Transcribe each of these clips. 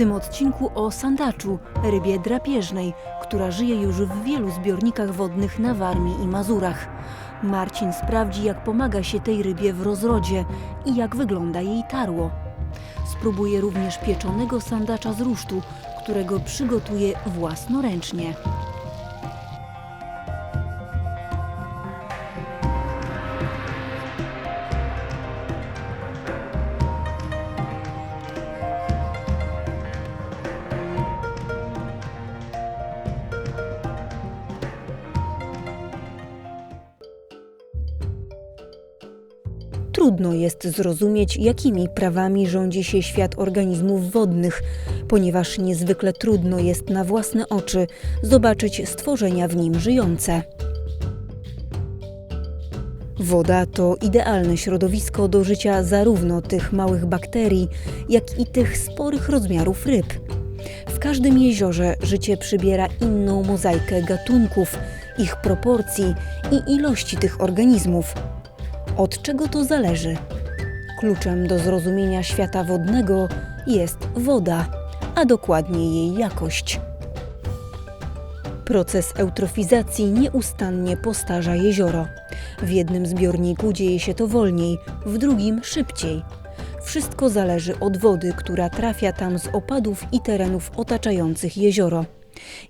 tym odcinku o sandaczu, rybie drapieżnej, która żyje już w wielu zbiornikach wodnych na Warmii i Mazurach. Marcin sprawdzi, jak pomaga się tej rybie w rozrodzie i jak wygląda jej tarło. Spróbuje również pieczonego sandacza z rusztu, którego przygotuje własnoręcznie. Trudno jest zrozumieć, jakimi prawami rządzi się świat organizmów wodnych, ponieważ niezwykle trudno jest na własne oczy zobaczyć stworzenia w nim żyjące. Woda to idealne środowisko do życia zarówno tych małych bakterii, jak i tych sporych rozmiarów ryb. W każdym jeziorze życie przybiera inną mozaikę gatunków, ich proporcji i ilości tych organizmów. Od czego to zależy? Kluczem do zrozumienia świata wodnego jest woda, a dokładnie jej jakość. Proces eutrofizacji nieustannie postarza jezioro. W jednym zbiorniku dzieje się to wolniej, w drugim szybciej. Wszystko zależy od wody, która trafia tam z opadów i terenów otaczających jezioro.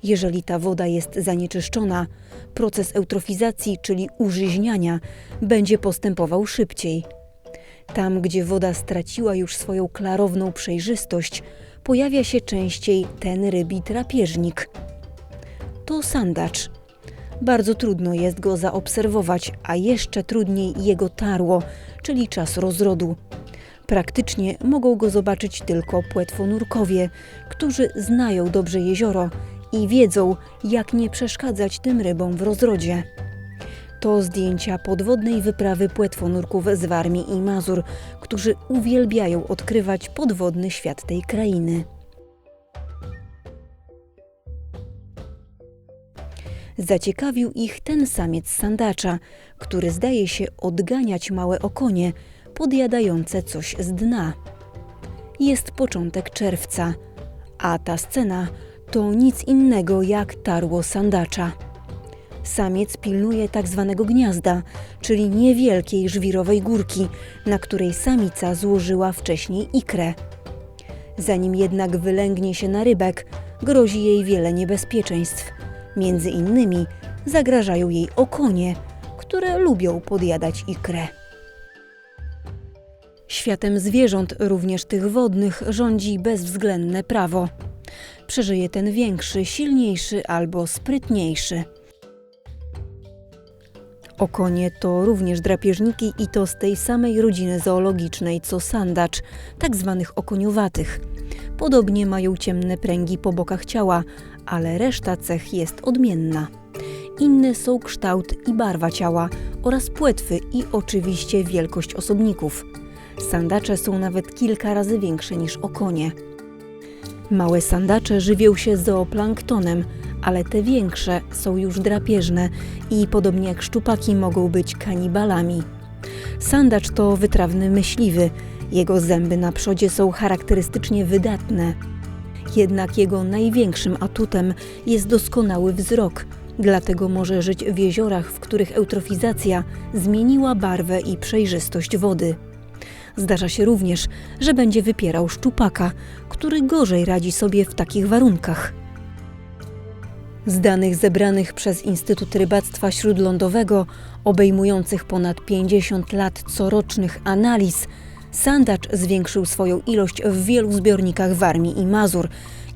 Jeżeli ta woda jest zanieczyszczona, proces eutrofizacji, czyli użyźniania, będzie postępował szybciej. Tam, gdzie woda straciła już swoją klarowną przejrzystość, pojawia się częściej ten rybi drapieżnik. To sandacz. Bardzo trudno jest go zaobserwować, a jeszcze trudniej jego tarło, czyli czas rozrodu. Praktycznie mogą go zobaczyć tylko płetwonurkowie, którzy znają dobrze jezioro i wiedzą, jak nie przeszkadzać tym rybom w rozrodzie. To zdjęcia podwodnej wyprawy płetwonurków z Warmii i Mazur, którzy uwielbiają odkrywać podwodny świat tej krainy. Zaciekawił ich ten samiec sandacza, który zdaje się odganiać małe okonie, podjadające coś z dna. Jest początek czerwca, a ta scena to nic innego jak tarło sandacza. Samiec pilnuje tak zwanego gniazda, czyli niewielkiej żwirowej górki, na której samica złożyła wcześniej ikrę. Zanim jednak wylęgnie się na rybek, grozi jej wiele niebezpieczeństw. Między innymi zagrażają jej okonie, które lubią podjadać ikrę. Światem zwierząt, również tych wodnych, rządzi bezwzględne prawo. Przeżyje ten większy, silniejszy albo sprytniejszy. Okonie to również drapieżniki i to z tej samej rodziny zoologicznej co sandacz, tak zwanych okoniowatych. Podobnie mają ciemne pręgi po bokach ciała, ale reszta cech jest odmienna. Inne są kształt i barwa ciała oraz płetwy i oczywiście wielkość osobników. Sandacze są nawet kilka razy większe niż okonie. Małe sandacze żywią się zooplanktonem, ale te większe są już drapieżne i podobnie jak szczupaki mogą być kanibalami. Sandacz to wytrawny myśliwy. Jego zęby na przodzie są charakterystycznie wydatne. Jednak jego największym atutem jest doskonały wzrok, dlatego może żyć w jeziorach, w których eutrofizacja zmieniła barwę i przejrzystość wody. Zdarza się również, że będzie wypierał szczupaka, który gorzej radzi sobie w takich warunkach. Z danych zebranych przez Instytut Rybactwa Śródlądowego, obejmujących ponad 50 lat corocznych analiz, sandacz zwiększył swoją ilość w wielu zbiornikach Warmii i Mazur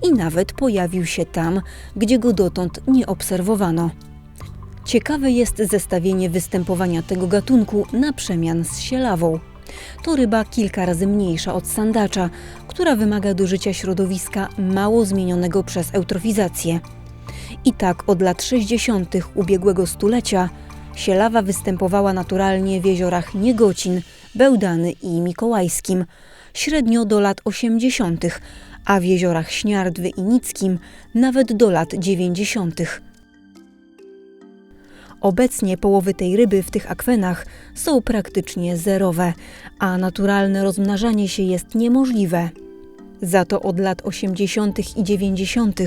i nawet pojawił się tam, gdzie go dotąd nie obserwowano. Ciekawe jest zestawienie występowania tego gatunku na przemian z sielawą. To ryba kilka razy mniejsza od sandacza, która wymaga do życia środowiska mało zmienionego przez eutrofizację. I tak od lat 60. ubiegłego stulecia sielawa występowała naturalnie w jeziorach Niegocin, Bełdany i Mikołajskim, średnio do lat 80., a w jeziorach Śniardwy i Nickim nawet do lat 90. Obecnie połowy tej ryby w tych akwenach są praktycznie zerowe, a naturalne rozmnażanie się jest niemożliwe. Za to od lat 80. i 90.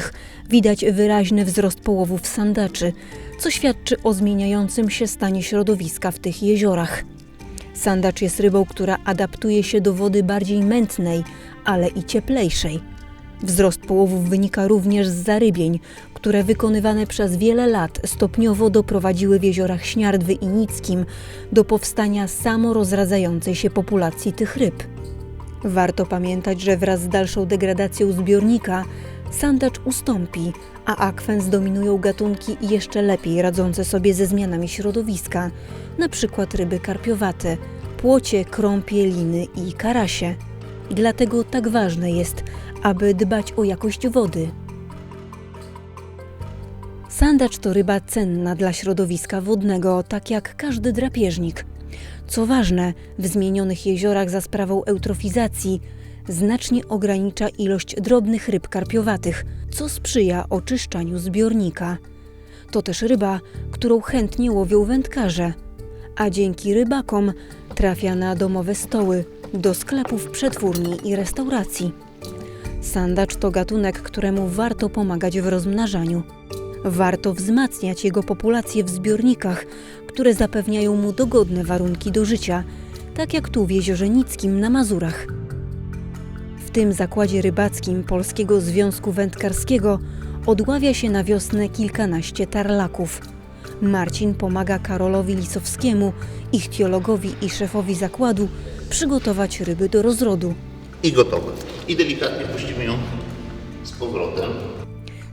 widać wyraźny wzrost połowów sandaczy, co świadczy o zmieniającym się stanie środowiska w tych jeziorach. Sandacz jest rybą, która adaptuje się do wody bardziej mętnej, ale i cieplejszej. Wzrost połowów wynika również z zarybień, które wykonywane przez wiele lat stopniowo doprowadziły w jeziorach Śniardwy i Nickim do powstania samorozradzającej się populacji tych ryb. Warto pamiętać, że wraz z dalszą degradacją zbiornika sandacz ustąpi, a akwen zdominują gatunki jeszcze lepiej radzące sobie ze zmianami środowiska, przykład ryby karpiowate, płocie, krąpie, liny i karasie. Dlatego tak ważne jest, aby dbać o jakość wody. Sandacz to ryba cenna dla środowiska wodnego, tak jak każdy drapieżnik. Co ważne, w zmienionych jeziorach za sprawą eutrofizacji znacznie ogranicza ilość drobnych ryb karpiowatych, co sprzyja oczyszczaniu zbiornika. To też ryba, którą chętnie łowią wędkarze, a dzięki rybakom trafia na domowe stoły, do sklepów, przetwórni i restauracji. Sandacz to gatunek, któremu warto pomagać w rozmnażaniu. Warto wzmacniać jego populację w zbiornikach, które zapewniają mu dogodne warunki do życia, tak jak tu w Jeziorze Nickim na Mazurach. W tym zakładzie rybackim Polskiego Związku Wędkarskiego odławia się na wiosnę kilkanaście tarlaków. Marcin pomaga Karolowi Lisowskiemu, ichtiologowi i szefowi zakładu, przygotować ryby do rozrodu. i gotowe. I delikatnie puścimy ją z powrotem.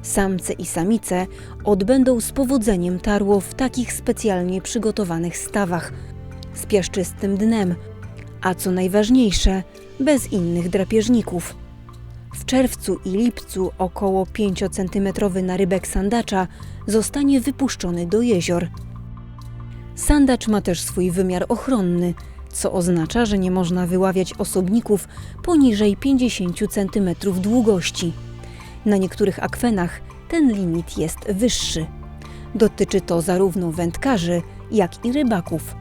Samce i samice odbędą z powodzeniem tarło w takich specjalnie przygotowanych stawach z piaszczystym dnem, a co najważniejsze, bez innych drapieżników. W czerwcu i lipcu około 5-centymetrowy narybek sandacza zostanie wypuszczony do jezior. Sandacz ma też swój wymiar ochronny, co oznacza, że nie można wyławiać osobników poniżej 50 cm długości. Na niektórych akwenach ten limit jest wyższy. Dotyczy to zarówno wędkarzy, jak i rybaków.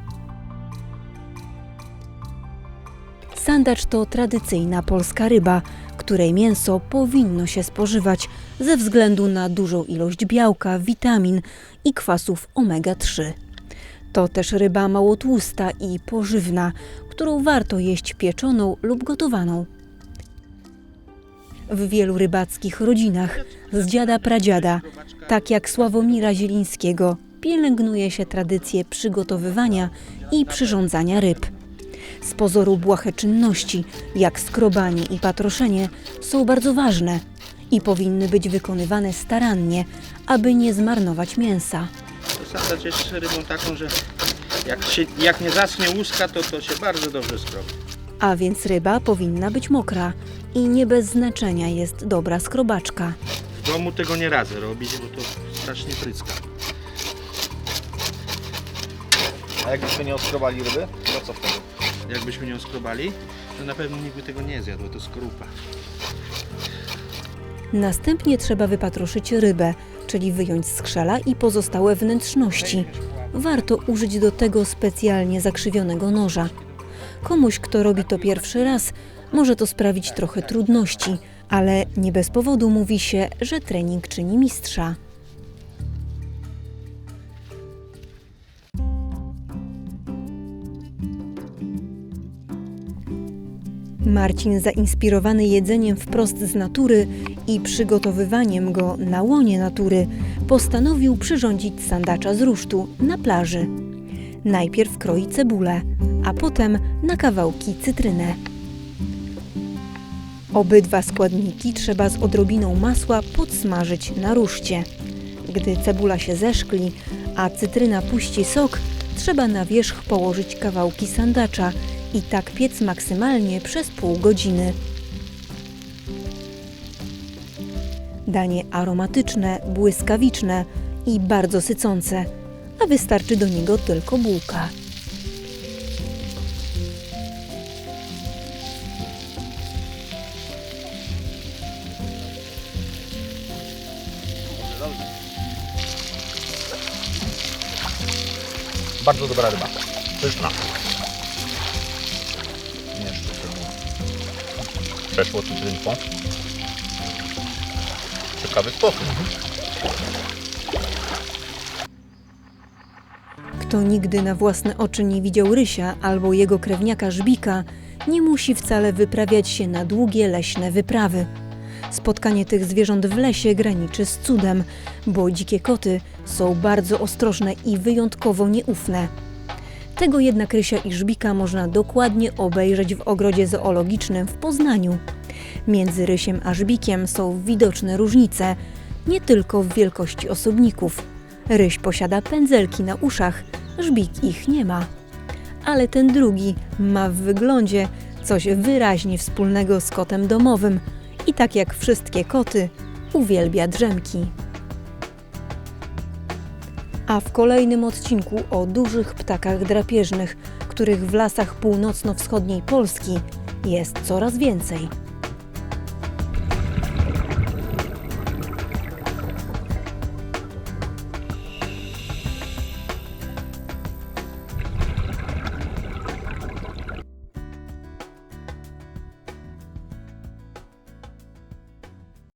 Sandacz to tradycyjna polska ryba, której mięso powinno się spożywać ze względu na dużą ilość białka, witamin i kwasów omega-3. To też ryba mało tłusta i pożywna, którą warto jeść pieczoną lub gotowaną. W wielu rybackich rodzinach z dziada pradziada, tak jak Sławomira Zielińskiego, pielęgnuje się tradycję przygotowywania i przyrządzania ryb. Z pozoru błahe czynności, jak skrobanie i patroszenie, są bardzo ważne i powinny być wykonywane starannie, aby nie zmarnować mięsa. Sandacz jest rybą taką, że jak, się, jak nie zacznie łuska, to to się bardzo dobrze skrobi. A więc ryba powinna być mokra i nie bez znaczenia jest dobra skrobaczka. W domu tego nie radzę robić, bo to strasznie pryska. A jakbyśmy nie oskrobali ryby, to co wtedy? Jakbyśmy nie oskrobali, to na pewno nikt by tego nie zjadł, bo to skorupa. Następnie trzeba wypatroszyć rybę, czyli wyjąć skrzela i pozostałe wnętrzności. Warto użyć do tego specjalnie zakrzywionego noża. Komuś, kto robi to pierwszy raz, może to sprawić trochę trudności, ale nie bez powodu mówi się, że trening czyni mistrza. Marcin, zainspirowany jedzeniem wprost z natury i przygotowywaniem go na łonie natury, postanowił przyrządzić sandacza z rusztu na plaży. Najpierw kroi cebulę, a potem na kawałki cytrynę. Obydwa składniki trzeba z odrobiną masła podsmażyć na ruszcie. Gdy cebula się zeszkli, a cytryna puści sok, trzeba na wierzch położyć kawałki sandacza i tak piec maksymalnie przez pół godziny. Danie aromatyczne, błyskawiczne i bardzo sycące, a wystarczy do niego tylko bułka. Bardzo dobra ryba. Pyszna. Przeszło cytrynką. W ciekawy sposób. Kto nigdy na własne oczy nie widział rysia albo jego krewniaka żbika, nie musi wcale wyprawiać się na długie leśne wyprawy. Spotkanie tych zwierząt w lesie graniczy z cudem, bo dzikie koty są bardzo ostrożne i wyjątkowo nieufne. Tego jednak rysia i żbika można dokładnie obejrzeć w ogrodzie zoologicznym w Poznaniu. Między rysiem a żbikiem są widoczne różnice, nie tylko w wielkości osobników. Ryś posiada pędzelki na uszach, żbik ich nie ma. Ale ten drugi ma w wyglądzie coś wyraźnie wspólnego z kotem domowym i tak jak wszystkie koty, uwielbia drzemki. A w kolejnym odcinku o dużych ptakach drapieżnych, których w lasach północno-wschodniej Polski jest coraz więcej.